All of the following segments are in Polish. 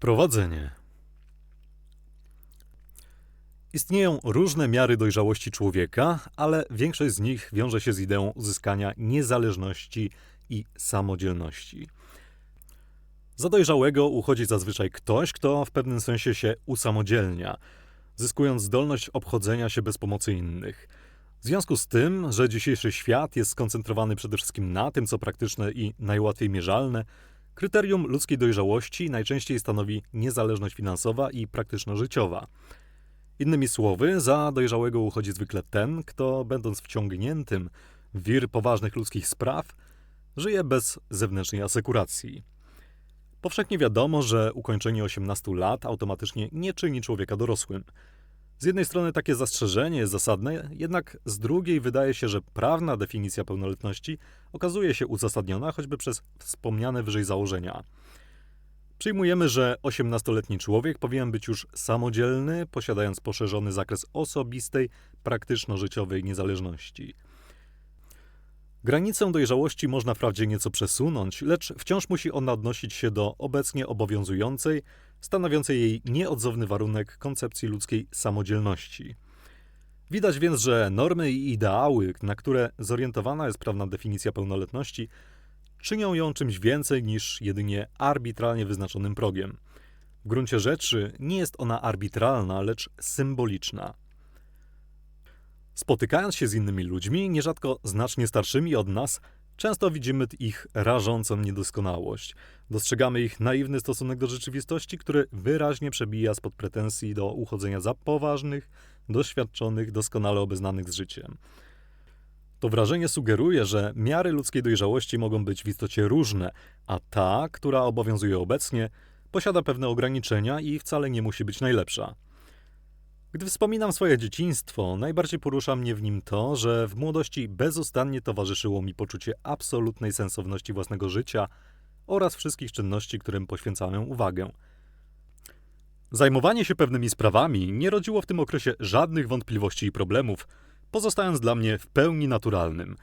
Wprowadzenie. Istnieją różne miary dojrzałości człowieka, ale większość z nich wiąże się z ideą uzyskania niezależności i samodzielności. Za dojrzałego uchodzi zazwyczaj ktoś, kto w pewnym sensie się usamodzielnia, zyskując zdolność obchodzenia się bez pomocy innych. W związku z tym, że dzisiejszy świat jest skoncentrowany przede wszystkim na tym, co praktyczne i najłatwiej mierzalne, kryterium ludzkiej dojrzałości najczęściej stanowi niezależność finansowa i praktyczno-życiowa. Innymi słowy, za dojrzałego uchodzi zwykle ten, kto, będąc wciągniętym w wir poważnych ludzkich spraw, żyje bez zewnętrznej asekuracji. Powszechnie wiadomo, że ukończenie 18 lat automatycznie nie czyni człowieka dorosłym. Z jednej strony takie zastrzeżenie jest zasadne, jednak z drugiej wydaje się, że prawna definicja pełnoletności okazuje się uzasadniona choćby przez wspomniane wyżej założenia. Przyjmujemy, że 18-letni człowiek powinien być już samodzielny, posiadając poszerzony zakres osobistej, praktyczno-życiowej niezależności. Granicę dojrzałości można wprawdzie nieco przesunąć, lecz wciąż musi ona odnosić się do obecnie obowiązującej, stanowiącej jej nieodzowny warunek koncepcji ludzkiej samodzielności. Widać więc, że normy i ideały, na które zorientowana jest prawna definicja pełnoletności, czynią ją czymś więcej niż jedynie arbitralnie wyznaczonym progiem. W gruncie rzeczy nie jest ona arbitralna, lecz symboliczna. Spotykając się z innymi ludźmi, nierzadko znacznie starszymi od nas, często widzimy ich rażącą niedoskonałość. Dostrzegamy ich naiwny stosunek do rzeczywistości, który wyraźnie przebija spod pretensji do uchodzenia za poważnych, doświadczonych, doskonale obeznanych z życiem. To wrażenie sugeruje, że miary ludzkiej dojrzałości mogą być w istocie różne, a ta, która obowiązuje obecnie, posiada pewne ograniczenia i wcale nie musi być najlepsza. Gdy wspominam swoje dzieciństwo, najbardziej porusza mnie w nim to, że w młodości bezustannie towarzyszyło mi poczucie absolutnej sensowności własnego życia oraz wszystkich czynności, którym poświęcałem uwagę. Zajmowanie się pewnymi sprawami nie rodziło w tym okresie żadnych wątpliwości i problemów, pozostając dla mnie w pełni naturalnym.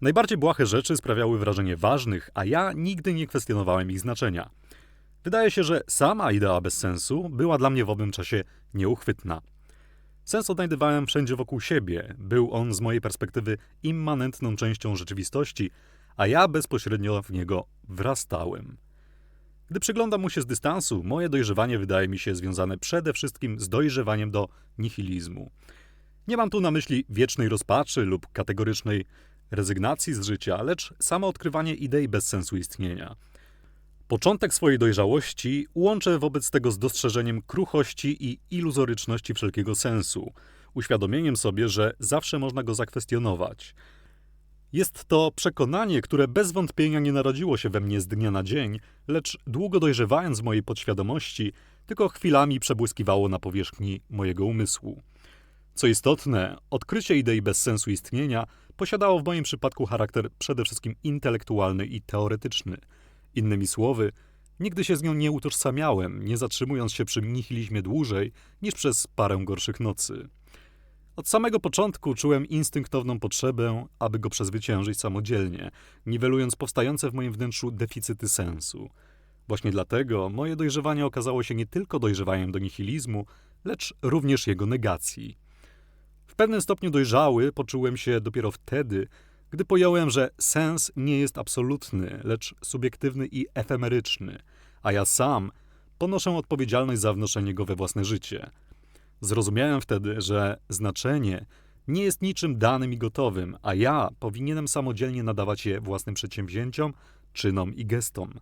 Najbardziej błahe rzeczy sprawiały wrażenie ważnych, a ja nigdy nie kwestionowałem ich znaczenia. Wydaje się, że sama idea bez sensu była dla mnie w owym czasie nieuchwytna. Sens odnajdywałem wszędzie wokół siebie, był on z mojej perspektywy immanentną częścią rzeczywistości, a ja bezpośrednio w niego wrastałem. Gdy przyglądam mu się z dystansu, moje dojrzewanie wydaje mi się związane przede wszystkim z dojrzewaniem do nihilizmu. Nie mam tu na myśli wiecznej rozpaczy lub kategorycznej rezygnacji z życia, lecz samo odkrywanie idei bezsensu istnienia. Początek swojej dojrzałości łączę wobec tego z dostrzeżeniem kruchości i iluzoryczności wszelkiego sensu, uświadomieniem sobie, że zawsze można go zakwestionować. Jest to przekonanie, które bez wątpienia nie narodziło się we mnie z dnia na dzień, lecz długo dojrzewając w mojej podświadomości, tylko chwilami przebłyskiwało na powierzchni mojego umysłu. Co istotne, odkrycie idei bezsensu istnienia posiadało w moim przypadku charakter przede wszystkim intelektualny i teoretyczny. Innymi słowy, nigdy się z nią nie utożsamiałem, nie zatrzymując się przy nihilizmie dłużej niż przez parę gorszych nocy. Od samego początku czułem instynktowną potrzebę, aby go przezwyciężyć samodzielnie, niwelując powstające w moim wnętrzu deficyty sensu. Właśnie dlatego moje dojrzewanie okazało się nie tylko dojrzewaniem do nihilizmu, lecz również jego negacji. W pewnym stopniu dojrzały poczułem się dopiero wtedy, gdy pojąłem, że sens nie jest absolutny, lecz subiektywny i efemeryczny, a ja sam ponoszę odpowiedzialność za wnoszenie go we własne życie. Zrozumiałem wtedy, że znaczenie nie jest niczym danym i gotowym, a ja powinienem samodzielnie nadawać je własnym przedsięwzięciom, czynom i gestom.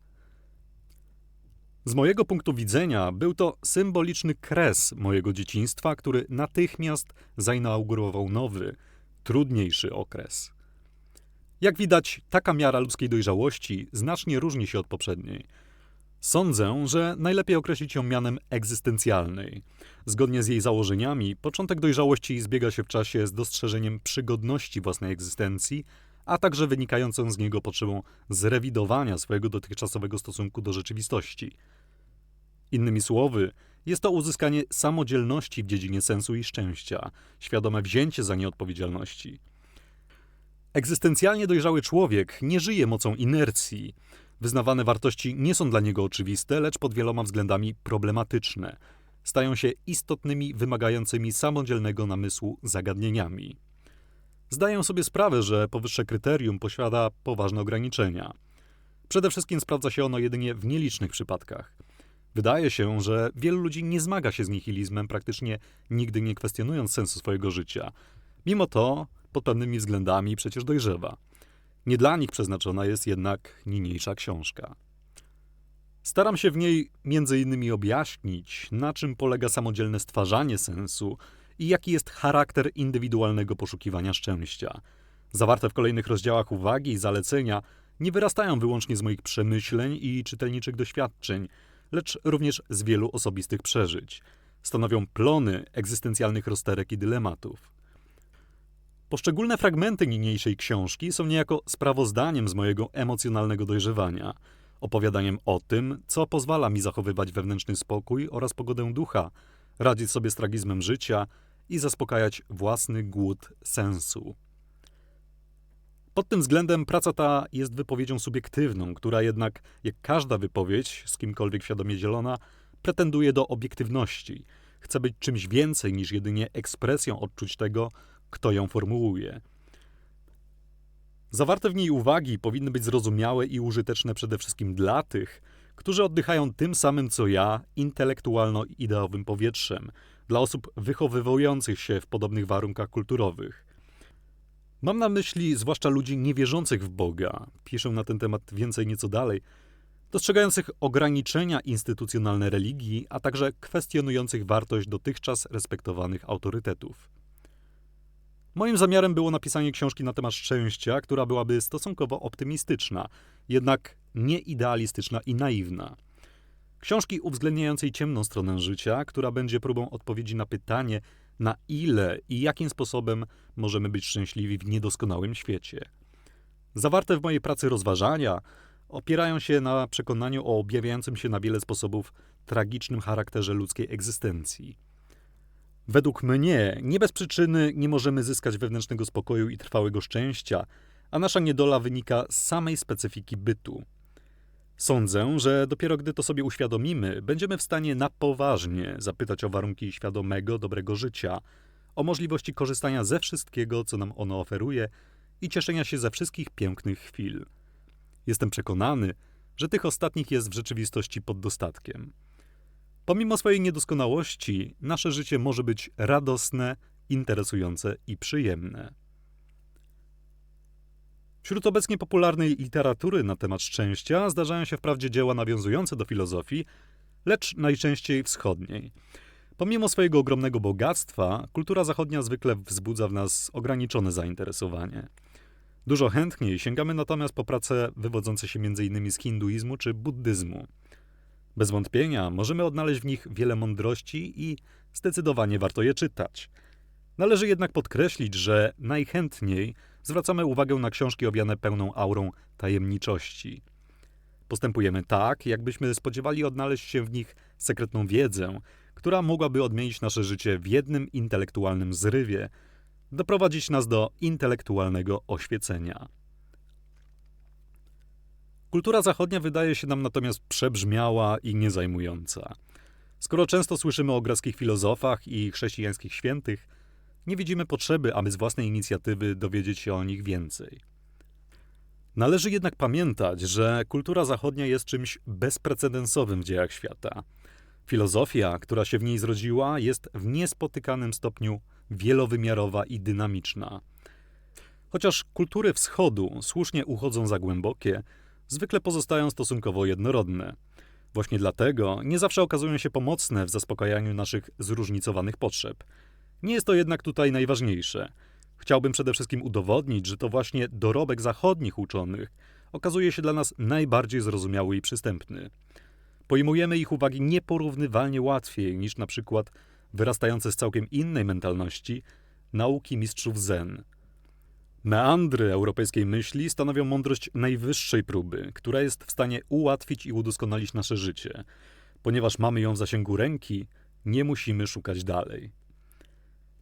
Z mojego punktu widzenia był to symboliczny kres mojego dzieciństwa, który natychmiast zainaugurował nowy, trudniejszy okres. Jak widać, taka miara ludzkiej dojrzałości znacznie różni się od poprzedniej. Sądzę, że najlepiej określić ją mianem egzystencjalnej. Zgodnie z jej założeniami, początek dojrzałości zbiega się w czasie z dostrzeżeniem przygodności własnej egzystencji, a także wynikającą z niego potrzebą zrewidowania swojego dotychczasowego stosunku do rzeczywistości. Innymi słowy, jest to uzyskanie samodzielności w dziedzinie sensu i szczęścia, świadome wzięcie za nie odpowiedzialności. Egzystencjalnie dojrzały człowiek nie żyje mocą inercji. Wyznawane wartości nie są dla niego oczywiste, lecz pod wieloma względami problematyczne. Stają się istotnymi, wymagającymi samodzielnego namysłu zagadnieniami. Zdaję sobie sprawę, że powyższe kryterium posiada poważne ograniczenia. Przede wszystkim sprawdza się ono jedynie w nielicznych przypadkach. Wydaje się, że wielu ludzi nie zmaga się z nihilizmem, praktycznie nigdy nie kwestionując sensu swojego życia. Mimo to, pod pewnymi względami przecież dojrzewa. Nie dla nich przeznaczona jest jednak niniejsza książka. Staram się w niej między innymi objaśnić, na czym polega samodzielne stwarzanie sensu i jaki jest charakter indywidualnego poszukiwania szczęścia. Zawarte w kolejnych rozdziałach uwagi i zalecenia nie wyrastają wyłącznie z moich przemyśleń i czytelniczych doświadczeń, lecz również z wielu osobistych przeżyć. Stanowią plony egzystencjalnych rozterek i dylematów. Poszczególne fragmenty niniejszej książki są niejako sprawozdaniem z mojego emocjonalnego dojrzewania, opowiadaniem o tym, co pozwala mi zachowywać wewnętrzny spokój oraz pogodę ducha, radzić sobie z tragizmem życia i zaspokajać własny głód sensu. Pod tym względem praca ta jest wypowiedzią subiektywną, która jednak, jak każda wypowiedź, z kimkolwiek świadomie dzielona, pretenduje do obiektywności. Chce być czymś więcej niż jedynie ekspresją odczuć tego, kto ją formułuje. Zawarte w niej uwagi powinny być zrozumiałe i użyteczne przede wszystkim dla tych, którzy oddychają tym samym co ja intelektualno-ideowym powietrzem, dla osób wychowywujących się w podobnych warunkach kulturowych. Mam na myśli zwłaszcza ludzi niewierzących w Boga, piszę na ten temat więcej nieco dalej, dostrzegających ograniczenia instytucjonalne religii, a także kwestionujących wartość dotychczas respektowanych autorytetów. Moim zamiarem było napisanie książki na temat szczęścia, która byłaby stosunkowo optymistyczna, jednak nieidealistyczna i naiwna. Książki uwzględniającej ciemną stronę życia, która będzie próbą odpowiedzi na pytanie, na ile i jakim sposobem możemy być szczęśliwi w niedoskonałym świecie. Zawarte w mojej pracy rozważania opierają się na przekonaniu o objawiającym się na wiele sposobów tragicznym charakterze ludzkiej egzystencji. Według mnie nie bez przyczyny nie możemy zyskać wewnętrznego spokoju i trwałego szczęścia, a nasza niedola wynika z samej specyfiki bytu. Sądzę, że dopiero gdy to sobie uświadomimy, będziemy w stanie na poważnie zapytać o warunki świadomego, dobrego życia, o możliwości korzystania ze wszystkiego, co nam ono oferuje i cieszenia się ze wszystkich pięknych chwil. Jestem przekonany, że tych ostatnich jest w rzeczywistości pod dostatkiem. Pomimo swojej niedoskonałości, nasze życie może być radosne, interesujące i przyjemne. Wśród obecnie popularnej literatury na temat szczęścia zdarzają się wprawdzie dzieła nawiązujące do filozofii, lecz najczęściej wschodniej. Pomimo swojego ogromnego bogactwa, kultura zachodnia zwykle wzbudza w nas ograniczone zainteresowanie. Dużo chętniej sięgamy natomiast po prace wywodzące się m.in. z hinduizmu czy buddyzmu. Bez wątpienia możemy odnaleźć w nich wiele mądrości i zdecydowanie warto je czytać. Należy jednak podkreślić, że najchętniej zwracamy uwagę na książki owiane pełną aurą tajemniczości. Postępujemy tak, jakbyśmy spodziewali odnaleźć się w nich sekretną wiedzę, która mogłaby odmienić nasze życie w jednym intelektualnym zrywie, doprowadzić nas do intelektualnego oświecenia. Kultura zachodnia wydaje się nam natomiast przebrzmiała i niezajmująca. Skoro często słyszymy o greckich filozofach i chrześcijańskich świętych, nie widzimy potrzeby, aby z własnej inicjatywy dowiedzieć się o nich więcej. Należy jednak pamiętać, że kultura zachodnia jest czymś bezprecedensowym w dziejach świata. Filozofia, która się w niej zrodziła, jest w niespotykanym stopniu wielowymiarowa i dynamiczna. Chociaż kultury wschodu słusznie uchodzą za głębokie, zwykle pozostają stosunkowo jednorodne. Właśnie dlatego nie zawsze okazują się pomocne w zaspokajaniu naszych zróżnicowanych potrzeb. Nie jest to jednak tutaj najważniejsze. Chciałbym przede wszystkim udowodnić, że to właśnie dorobek zachodnich uczonych okazuje się dla nas najbardziej zrozumiały i przystępny. Pojmujemy ich uwagi nieporównywalnie łatwiej niż na przykład wyrastające z całkiem innej mentalności nauki mistrzów Zen. Meandry europejskiej myśli stanowią mądrość najwyższej próby, która jest w stanie ułatwić i udoskonalić nasze życie. Ponieważ mamy ją w zasięgu ręki, nie musimy szukać dalej.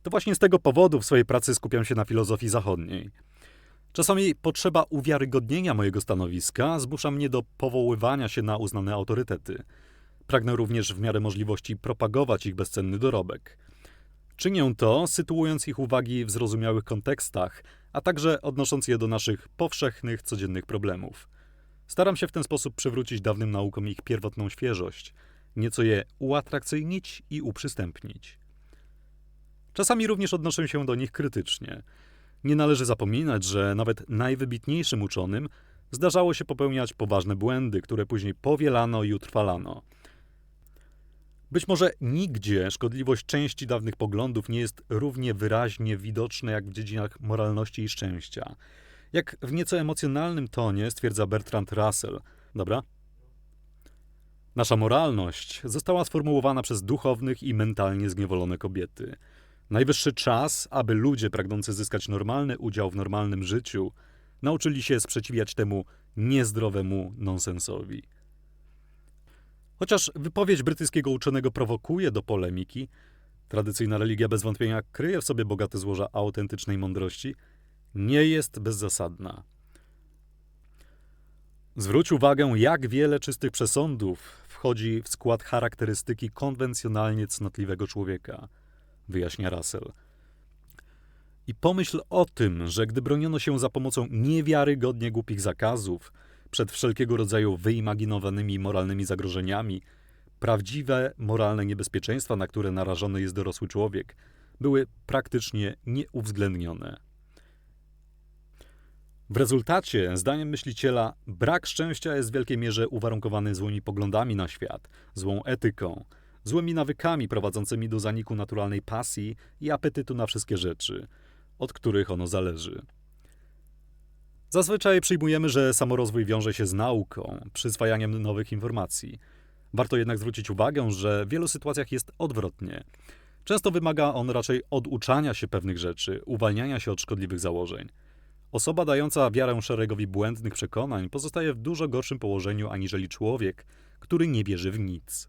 To właśnie z tego powodu w swojej pracy skupiam się na filozofii zachodniej. Czasami potrzeba uwiarygodnienia mojego stanowiska zmusza mnie do powoływania się na uznane autorytety. Pragnę również w miarę możliwości propagować ich bezcenny dorobek. Czynię to, sytuując ich uwagi w zrozumiałych kontekstach, a także odnosząc je do naszych powszechnych, codziennych problemów. Staram się w ten sposób przywrócić dawnym naukom ich pierwotną świeżość, nieco je uatrakcyjnić i uprzystępnić. Czasami również odnoszę się do nich krytycznie. Nie należy zapominać, że nawet najwybitniejszym uczonym zdarzało się popełniać poważne błędy, które później powielano i utrwalano. Być może nigdzie szkodliwość części dawnych poglądów nie jest równie wyraźnie widoczna jak w dziedzinach moralności i szczęścia. Jak w nieco emocjonalnym tonie stwierdza Bertrand Russell. Dobra? Nasza moralność została sformułowana przez duchownych i mentalnie zniewolone kobiety. Najwyższy czas, aby ludzie pragnący zyskać normalny udział w normalnym życiu nauczyli się sprzeciwiać temu niezdrowemu nonsensowi. Chociaż wypowiedź brytyjskiego uczonego prowokuje do polemiki, tradycyjna religia bez wątpienia kryje w sobie bogate złoża autentycznej mądrości, nie jest bezzasadna. Zwróć uwagę, jak wiele czystych przesądów wchodzi w skład charakterystyki konwencjonalnie cnotliwego człowieka, wyjaśnia Russell. I pomyśl o tym, że gdy broniono się za pomocą niewiarygodnie głupich zakazów przed wszelkiego rodzaju wyimaginowanymi moralnymi zagrożeniami, prawdziwe moralne niebezpieczeństwa, na które narażony jest dorosły człowiek, były praktycznie nieuwzględnione. W rezultacie, zdaniem myśliciela, brak szczęścia jest w wielkiej mierze uwarunkowany złymi poglądami na świat, złą etyką, złymi nawykami prowadzącymi do zaniku naturalnej pasji i apetytu na wszystkie rzeczy, od których ono zależy. Zazwyczaj przyjmujemy, że samorozwój wiąże się z nauką, przyswajaniem nowych informacji. Warto jednak zwrócić uwagę, że w wielu sytuacjach jest odwrotnie. Często wymaga on raczej oduczania się pewnych rzeczy, uwalniania się od szkodliwych założeń. Osoba dająca wiarę szeregowi błędnych przekonań pozostaje w dużo gorszym położeniu aniżeli człowiek, który nie wierzy w nic.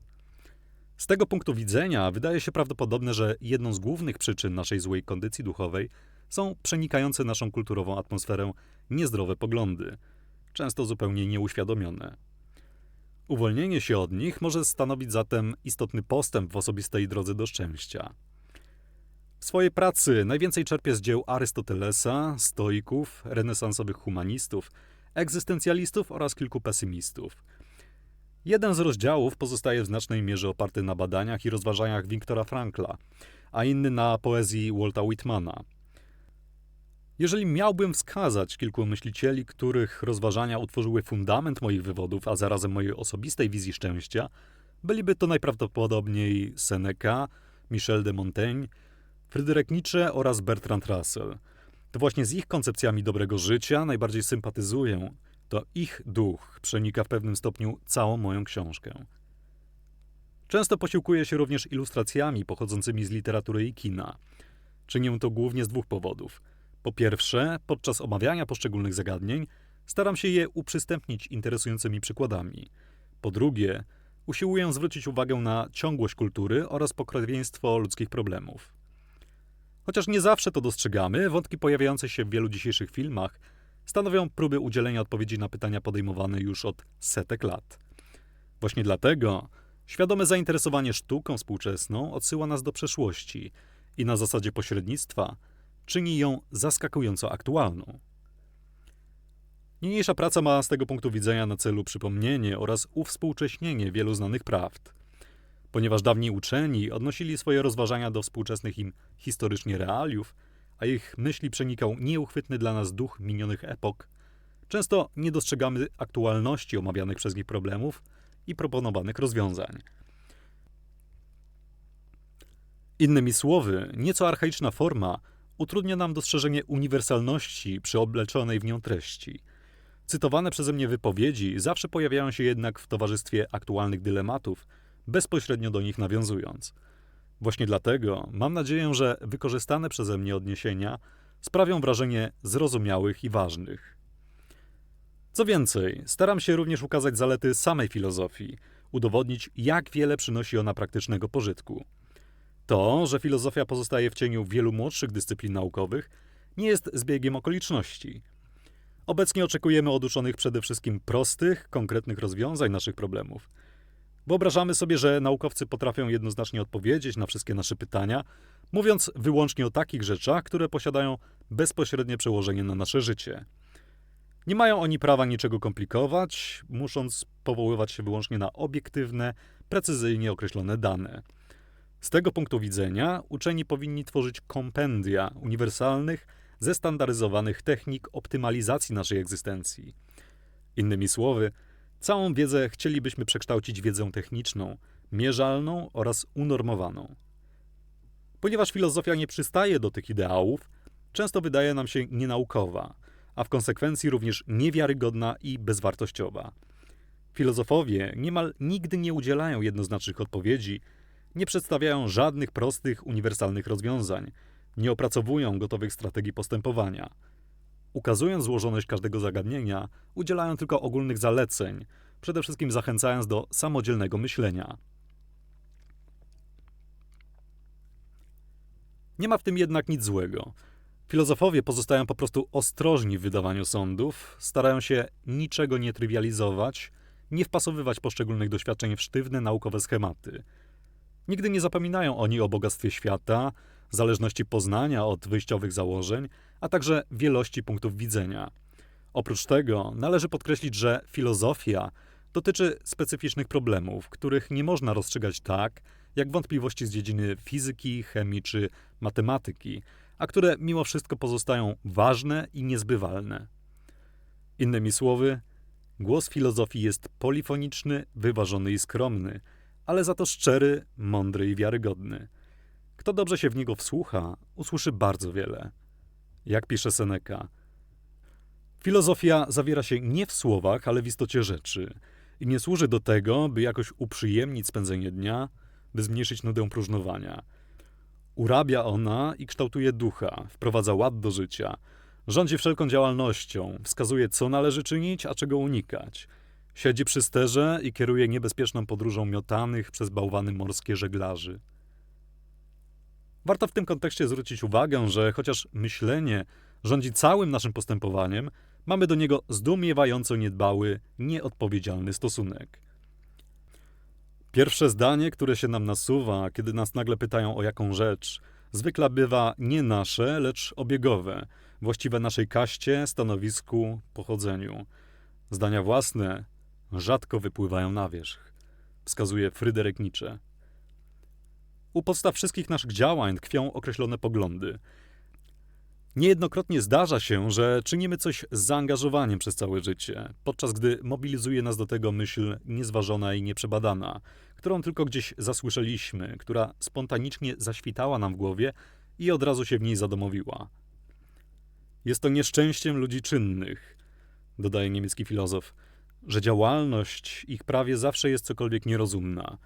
Z tego punktu widzenia wydaje się prawdopodobne, że jedną z głównych przyczyn naszej złej kondycji duchowej są przenikające naszą kulturową atmosferę niezdrowe poglądy, często zupełnie nieuświadomione. Uwolnienie się od nich może stanowić zatem istotny postęp w osobistej drodze do szczęścia. W swojej pracy najwięcej czerpie z dzieł Arystotelesa, stoików, renesansowych humanistów, egzystencjalistów oraz kilku pesymistów. Jeden z rozdziałów pozostaje w znacznej mierze oparty na badaniach i rozważaniach Wiktora Frankla, a inny na poezji Walta Whitmana. Jeżeli miałbym wskazać kilku myślicieli, których rozważania utworzyły fundament moich wywodów, a zarazem mojej osobistej wizji szczęścia, byliby to najprawdopodobniej Seneca, Michel de Montaigne, Fryderyk Nietzsche oraz Bertrand Russell. To właśnie z ich koncepcjami dobrego życia najbardziej sympatyzuję. To ich duch przenika w pewnym stopniu całą moją książkę. Często posiłkuję się również ilustracjami pochodzącymi z literatury i kina. Czynię to głównie z dwóch powodów. Po pierwsze, podczas omawiania poszczególnych zagadnień staram się je uprzystępnić interesującymi przykładami. Po drugie, usiłuję zwrócić uwagę na ciągłość kultury oraz pokrewieństwo ludzkich problemów. Chociaż nie zawsze to dostrzegamy, wątki pojawiające się w wielu dzisiejszych filmach stanowią próby udzielenia odpowiedzi na pytania podejmowane już od setek lat. Właśnie dlatego świadome zainteresowanie sztuką współczesną odsyła nas do przeszłości i na zasadzie pośrednictwa czyni ją zaskakująco aktualną. Niniejsza praca ma z tego punktu widzenia na celu przypomnienie oraz uwspółcześnienie wielu znanych prawd – Ponieważ dawni uczeni odnosili swoje rozważania do współczesnych im historycznie realiów, a ich myśli przenikał nieuchwytny dla nas duch minionych epok, często nie dostrzegamy aktualności omawianych przez nich problemów i proponowanych rozwiązań. Innymi słowy, nieco archaiczna forma utrudnia nam dostrzeżenie uniwersalności przyobleczonej w nią treści. Cytowane przeze mnie wypowiedzi zawsze pojawiają się jednak w towarzystwie aktualnych dylematów – bezpośrednio do nich nawiązując. Właśnie dlatego mam nadzieję, że wykorzystane przeze mnie odniesienia sprawią wrażenie zrozumiałych i ważnych. Co więcej, staram się również ukazać zalety samej filozofii, udowodnić, jak wiele przynosi ona praktycznego pożytku. To, że filozofia pozostaje w cieniu wielu młodszych dyscyplin naukowych, nie jest zbiegiem okoliczności. Obecnie oczekujemy od uczonych przede wszystkim prostych, konkretnych rozwiązań naszych problemów. Wyobrażamy sobie, że naukowcy potrafią jednoznacznie odpowiedzieć na wszystkie nasze pytania, mówiąc wyłącznie o takich rzeczach, które posiadają bezpośrednie przełożenie na nasze życie. Nie mają oni prawa niczego komplikować, musząc powoływać się wyłącznie na obiektywne, precyzyjnie określone dane. Z tego punktu widzenia uczeni powinni tworzyć kompendia uniwersalnych, zestandaryzowanych technik optymalizacji naszej egzystencji. Innymi słowy, całą wiedzę chcielibyśmy przekształcić w wiedzę techniczną, mierzalną oraz unormowaną. Ponieważ filozofia nie przystaje do tych ideałów, często wydaje nam się nienaukowa, a w konsekwencji również niewiarygodna i bezwartościowa. Filozofowie niemal nigdy nie udzielają jednoznacznych odpowiedzi, nie przedstawiają żadnych prostych, uniwersalnych rozwiązań, nie opracowują gotowych strategii postępowania. Ukazując złożoność każdego zagadnienia, udzielają tylko ogólnych zaleceń, przede wszystkim zachęcając do samodzielnego myślenia. Nie ma w tym jednak nic złego. Filozofowie pozostają po prostu ostrożni w wydawaniu sądów, starają się niczego nie trywializować, nie wpasowywać poszczególnych doświadczeń w sztywne naukowe schematy. Nigdy nie zapominają oni o bogactwie świata, zależności poznania od wyjściowych założeń, a także wielości punktów widzenia. Oprócz tego należy podkreślić, że filozofia dotyczy specyficznych problemów, których nie można rozstrzygać tak, jak wątpliwości z dziedziny fizyki, chemii czy matematyki, a które mimo wszystko pozostają ważne i niezbywalne. Innymi słowy, głos filozofii jest polifoniczny, wyważony i skromny, ale za to szczery, mądry i wiarygodny. Kto dobrze się w niego wsłucha, usłyszy bardzo wiele. Jak pisze Seneca, filozofia zawiera się nie w słowach, ale w istocie rzeczy i nie służy do tego, by jakoś uprzyjemnić spędzenie dnia, by zmniejszyć nudę próżnowania. Urabia ona i kształtuje ducha, wprowadza ład do życia, rządzi wszelką działalnością, wskazuje, co należy czynić, a czego unikać. Siedzi przy sterze i kieruje niebezpieczną podróżą miotanych przez bałwany morskie żeglarzy. Warto w tym kontekście zwrócić uwagę, że chociaż myślenie rządzi całym naszym postępowaniem, mamy do niego zdumiewająco niedbały, nieodpowiedzialny stosunek. Pierwsze zdanie, które się nam nasuwa, kiedy nas nagle pytają o jaką rzecz, zwykle bywa nie nasze, lecz obiegowe, właściwe naszej kaście, stanowisku, pochodzeniu. Zdania własne rzadko wypływają na wierzch, wskazuje Fryderyk Nietzsche. U podstaw wszystkich naszych działań tkwią określone poglądy. Niejednokrotnie zdarza się, że czynimy coś z zaangażowaniem przez całe życie, podczas gdy mobilizuje nas do tego myśl niezważona i nieprzebadana, którą tylko gdzieś zasłyszeliśmy, która spontanicznie zaświtała nam w głowie i od razu się w niej zadomowiła. Jest to nieszczęściem ludzi czynnych, dodaje niemiecki filozof, że działalność ich prawie zawsze jest cokolwiek nierozumna.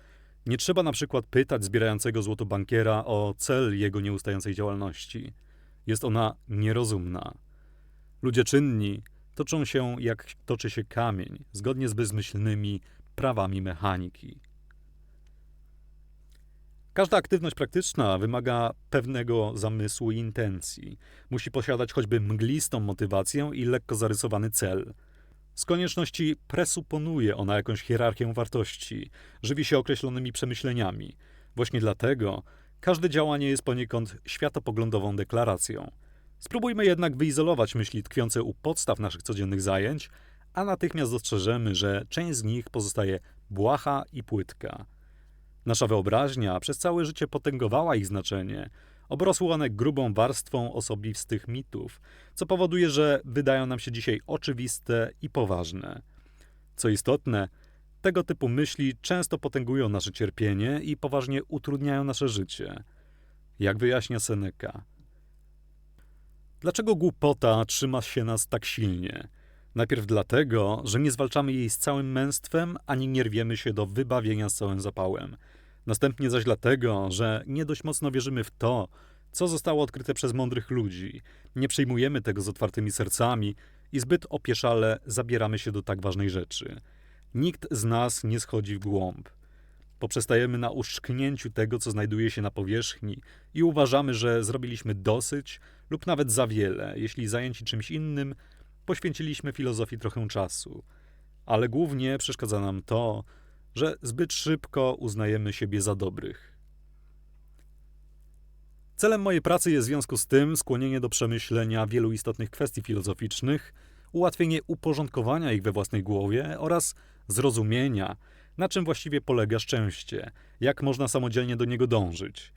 Nie trzeba na przykład pytać zbierającego złoto bankiera o cel jego nieustającej działalności. Jest ona nierozumna. Ludzie czynni toczą się jak toczy się kamień, zgodnie z bezmyślnymi prawami mechaniki. Każda aktywność praktyczna wymaga pewnego zamysłu i intencji. Musi posiadać choćby mglistą motywację i lekko zarysowany cel. Z konieczności presuponuje ona jakąś hierarchię wartości, żywi się określonymi przemyśleniami. Właśnie dlatego każde działanie jest poniekąd światopoglądową deklaracją. Spróbujmy jednak wyizolować myśli tkwiące u podstaw naszych codziennych zajęć, a natychmiast dostrzeżemy, że część z nich pozostaje błaha i płytka. Nasza wyobraźnia przez całe życie potęgowała ich znaczenie, obrosły one grubą warstwą osobistych mitów, co powoduje, że wydają nam się dzisiaj oczywiste i poważne. Co istotne, tego typu myśli często potęgują nasze cierpienie i poważnie utrudniają nasze życie. Jak wyjaśnia Seneca. Dlaczego głupota trzyma się nas tak silnie? Najpierw dlatego, że nie zwalczamy jej z całym męstwem, ani nie rwiemy się do wybawienia z całym zapałem. Następnie zaś dlatego, że nie dość mocno wierzymy w to, co zostało odkryte przez mądrych ludzi, nie przyjmujemy tego z otwartymi sercami i zbyt opieszale zabieramy się do tak ważnej rzeczy. Nikt z nas nie schodzi w głąb. Poprzestajemy na uszczknięciu tego, co znajduje się na powierzchni i uważamy, że zrobiliśmy dosyć lub nawet za wiele, jeśli zajęci czymś innym poświęciliśmy filozofii trochę czasu, ale głównie przeszkadza nam to, że zbyt szybko uznajemy siebie za dobrych. Celem mojej pracy jest w związku z tym skłonienie do przemyślenia wielu istotnych kwestii filozoficznych, ułatwienie uporządkowania ich we własnej głowie oraz zrozumienia, na czym właściwie polega szczęście, jak można samodzielnie do niego dążyć.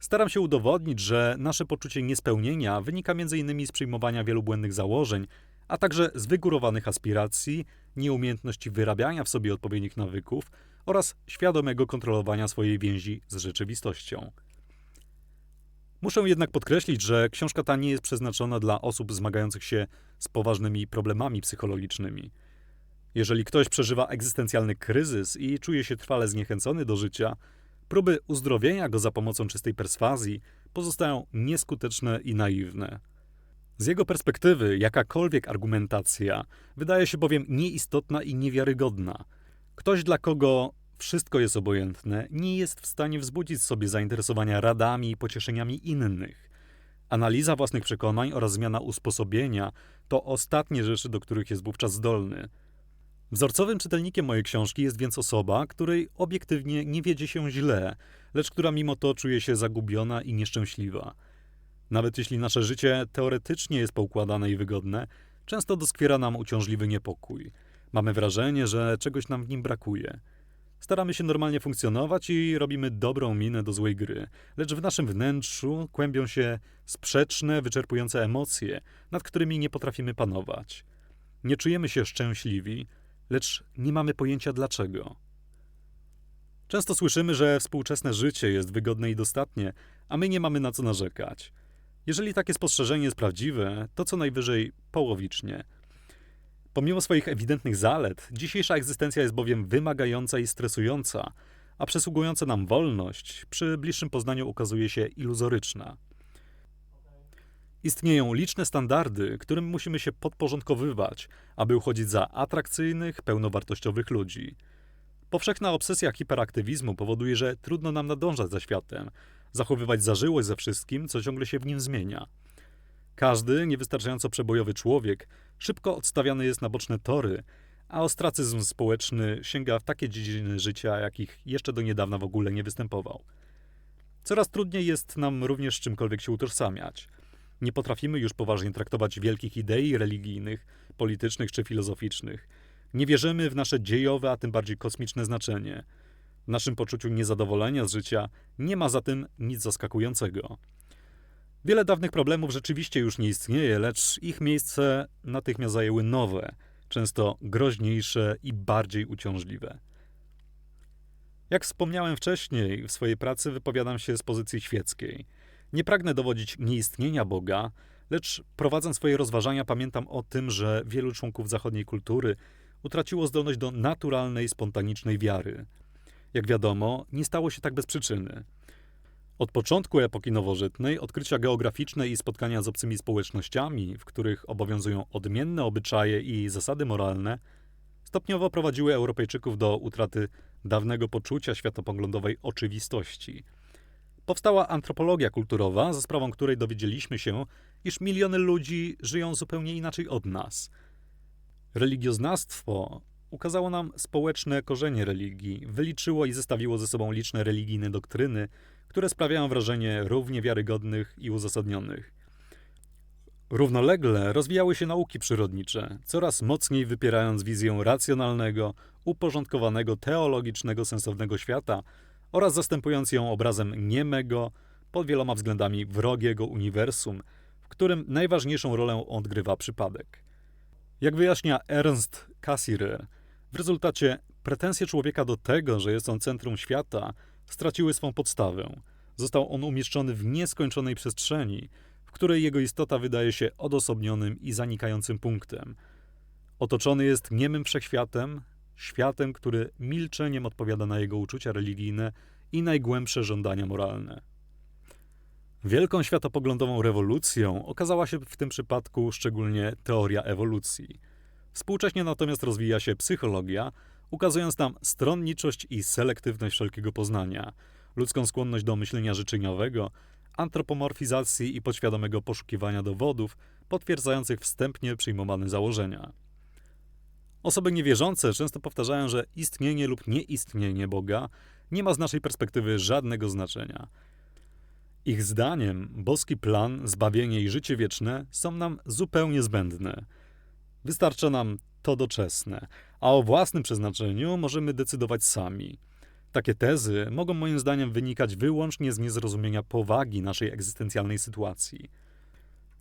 Staram się udowodnić, że nasze poczucie niespełnienia wynika m.in. z przyjmowania wielu błędnych założeń, a także z wygórowanych aspiracji, nieumiejętności wyrabiania w sobie odpowiednich nawyków oraz świadomego kontrolowania swojej więzi z rzeczywistością. Muszę jednak podkreślić, że książka ta nie jest przeznaczona dla osób zmagających się z poważnymi problemami psychologicznymi. Jeżeli ktoś przeżywa egzystencjalny kryzys i czuje się trwale zniechęcony do życia, próby uzdrowienia go za pomocą czystej perswazji pozostają nieskuteczne i naiwne. Z jego perspektywy jakakolwiek argumentacja wydaje się bowiem nieistotna i niewiarygodna. Ktoś, dla kogo wszystko jest obojętne, nie jest w stanie wzbudzić sobie zainteresowania radami i pocieszeniami innych. Analiza własnych przekonań oraz zmiana usposobienia to ostatnie rzeczy, do których jest wówczas zdolny. Wzorcowym czytelnikiem mojej książki jest więc osoba, której obiektywnie nie wiedzie się źle, lecz która mimo to czuje się zagubiona i nieszczęśliwa. Nawet jeśli nasze życie teoretycznie jest poukładane i wygodne, często doskwiera nam uciążliwy niepokój. Mamy wrażenie, że czegoś nam w nim brakuje. Staramy się normalnie funkcjonować i robimy dobrą minę do złej gry, lecz w naszym wnętrzu kłębią się sprzeczne, wyczerpujące emocje, nad którymi nie potrafimy panować. Nie czujemy się szczęśliwi, lecz nie mamy pojęcia dlaczego. Często słyszymy, że współczesne życie jest wygodne i dostatnie, a my nie mamy na co narzekać. Jeżeli takie spostrzeżenie jest prawdziwe, to co najwyżej połowicznie. Pomimo swoich ewidentnych zalet, dzisiejsza egzystencja jest bowiem wymagająca i stresująca, a przysługująca nam wolność przy bliższym poznaniu okazuje się iluzoryczna. Istnieją liczne standardy, którym musimy się podporządkowywać, aby uchodzić za atrakcyjnych, pełnowartościowych ludzi. Powszechna obsesja hiperaktywizmu powoduje, że trudno nam nadążać za światem, zachowywać zażyłość ze wszystkim, co ciągle się w nim zmienia. Każdy niewystarczająco przebojowy człowiek szybko odstawiany jest na boczne tory, a ostracyzm społeczny sięga w takie dziedziny życia, jakich jeszcze do niedawna w ogóle nie występował. Coraz trudniej jest nam również czymkolwiek się utożsamiać. Nie potrafimy już poważnie traktować wielkich idei religijnych, politycznych czy filozoficznych. Nie wierzymy w nasze dziejowe, a tym bardziej kosmiczne znaczenie. W naszym poczuciu niezadowolenia z życia nie ma za tym nic zaskakującego. Wiele dawnych problemów rzeczywiście już nie istnieje, lecz ich miejsce natychmiast zajęły nowe, często groźniejsze i bardziej uciążliwe. Jak wspomniałem wcześniej, w swojej pracy wypowiadam się z pozycji świeckiej. Nie pragnę dowodzić nieistnienia Boga, lecz prowadząc swoje rozważania pamiętam o tym, że wielu członków zachodniej kultury utraciło zdolność do naturalnej, spontanicznej wiary. Jak wiadomo, nie stało się tak bez przyczyny. Od początku epoki nowożytnej odkrycia geograficzne i spotkania z obcymi społecznościami, w których obowiązują odmienne obyczaje i zasady moralne, stopniowo prowadziły Europejczyków do utraty dawnego poczucia światopoglądowej oczywistości. Powstała antropologia kulturowa, za sprawą której dowiedzieliśmy się, iż miliony ludzi żyją zupełnie inaczej od nas. Religioznawstwo ukazało nam społeczne korzenie religii, wyliczyło i zestawiło ze sobą liczne religijne doktryny, które sprawiają wrażenie równie wiarygodnych i uzasadnionych. Równolegle rozwijały się nauki przyrodnicze, coraz mocniej wypierając wizję racjonalnego, uporządkowanego, teologicznego, sensownego świata oraz zastępując ją obrazem niemego, pod wieloma względami wrogiego uniwersum, w którym najważniejszą rolę odgrywa przypadek. Jak wyjaśnia Ernst Cassirer, w rezultacie pretensje człowieka do tego, że jest on centrum świata, straciły swą podstawę. Został on umieszczony w nieskończonej przestrzeni, w której jego istota wydaje się odosobnionym i zanikającym punktem. Otoczony jest niemym wszechświatem, światem, który milczeniem odpowiada na jego uczucia religijne i najgłębsze żądania moralne. Wielką światopoglądową rewolucją okazała się w tym przypadku szczególnie teoria ewolucji. Współcześnie natomiast rozwija się psychologia, ukazując nam stronniczość i selektywność wszelkiego poznania, ludzką skłonność do myślenia życzeniowego, antropomorfizacji i podświadomego poszukiwania dowodów, potwierdzających wstępnie przyjmowane założenia. Osoby niewierzące często powtarzają, że istnienie lub nieistnienie Boga nie ma z naszej perspektywy żadnego znaczenia. Ich zdaniem boski plan, zbawienie i życie wieczne są nam zupełnie zbędne. Wystarcza nam to doczesne, a o własnym przeznaczeniu możemy decydować sami. Takie tezy mogą moim zdaniem wynikać wyłącznie z niezrozumienia powagi naszej egzystencjalnej sytuacji.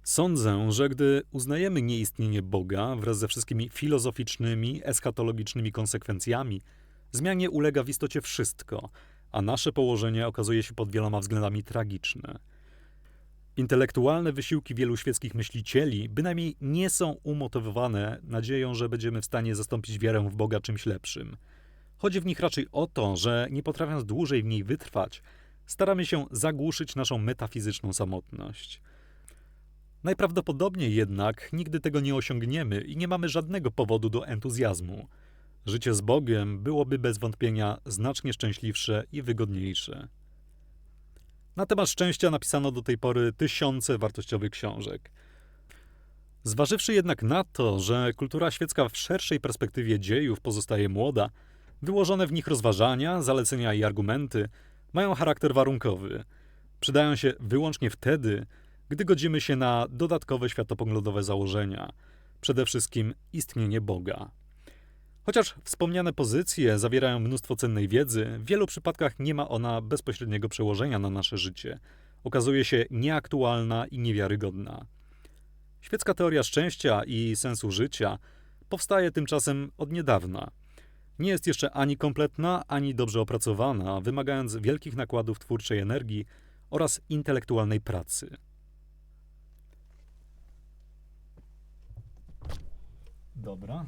Sądzę, że gdy uznajemy nieistnienie Boga wraz ze wszystkimi filozoficznymi, eskatologicznymi konsekwencjami, zmianie ulega w istocie wszystko, a nasze położenie okazuje się pod wieloma względami tragiczne. Intelektualne wysiłki wielu świeckich myślicieli bynajmniej nie są umotywowane nadzieją, że będziemy w stanie zastąpić wierę w Boga czymś lepszym. Chodzi w nich raczej o to, że nie potrafiąc dłużej w niej wytrwać, staramy się zagłuszyć naszą metafizyczną samotność. Najprawdopodobniej jednak nigdy tego nie osiągniemy i nie mamy żadnego powodu do entuzjazmu. Życie z Bogiem byłoby bez wątpienia znacznie szczęśliwsze i wygodniejsze. Na temat szczęścia napisano do tej pory tysiące wartościowych książek. Zważywszy jednak na to, że kultura świecka w szerszej perspektywie dziejów pozostaje młoda, wyłożone w nich rozważania, zalecenia i argumenty mają charakter warunkowy. Przydają się wyłącznie wtedy, gdy godzimy się na dodatkowe światopoglądowe założenia, przede wszystkim istnienie Boga. Chociaż wspomniane pozycje zawierają mnóstwo cennej wiedzy, w wielu przypadkach nie ma ona bezpośredniego przełożenia na nasze życie. Okazuje się nieaktualna i niewiarygodna. Świecka teoria szczęścia i sensu życia powstaje tymczasem od niedawna. Nie jest jeszcze ani kompletna, ani dobrze opracowana, wymagając wielkich nakładów twórczej energii oraz intelektualnej pracy. Dobra.